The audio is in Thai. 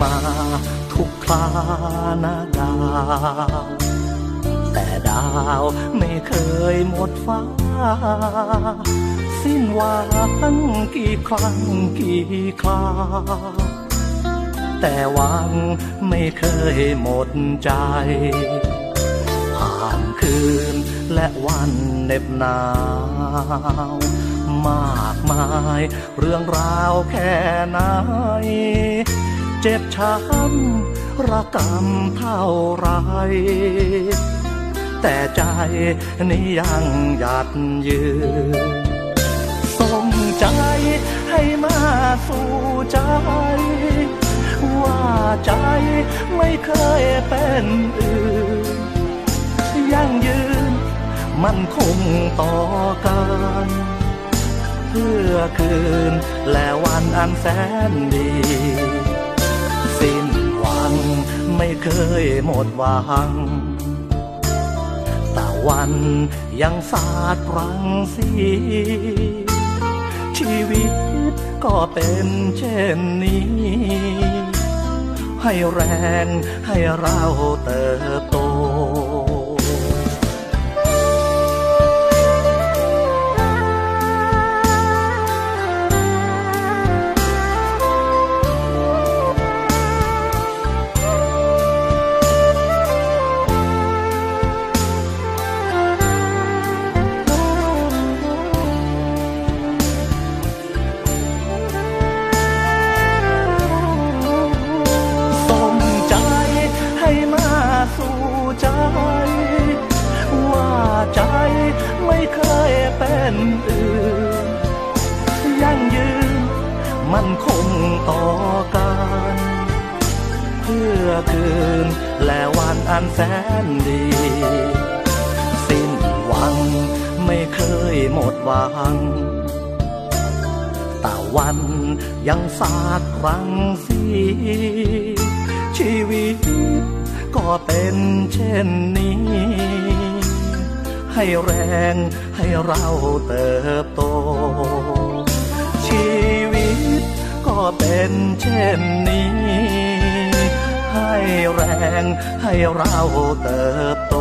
มาทุกครานาดาว แต่ดาวไม่เคยหมดฟ้า สิ้นหวังกี่ครั้งกี่คราแต่หวังไม่เคยหมดใจผ่านคืนและวันเหน็บหนาวมากมาย เรื่องราวแค่ไหน เจ็บช้ำระกำเท่าไร แต่ใจนี้ยังหยัดยืนสมใจให้มาสู่ใจ ว่าใจไม่เคยเป็นอื่นยังยืนมันคงต่อกันเพื่อคืนและวันอันแสนดี ไม่เคยหมดหวังแต่วันยังสาดรังสี ชีวิตก็เป็นเช่นนี้ ให้แรงให้เราเติบโต ใจ ว่าใจไม่เคยเป็นอื่นยังยืนมันคงต่อกัน เพื่อคืนและวันอันแสนดี สิ้นหวังไม่เคยหมดหวังแต่วันยังสาดรังสี เป็นเช่นนี้ ให้แรงให้เราเติบโต ชีวิตก็เป็นเช่นนี้ ให้แรงให้เราเติบโต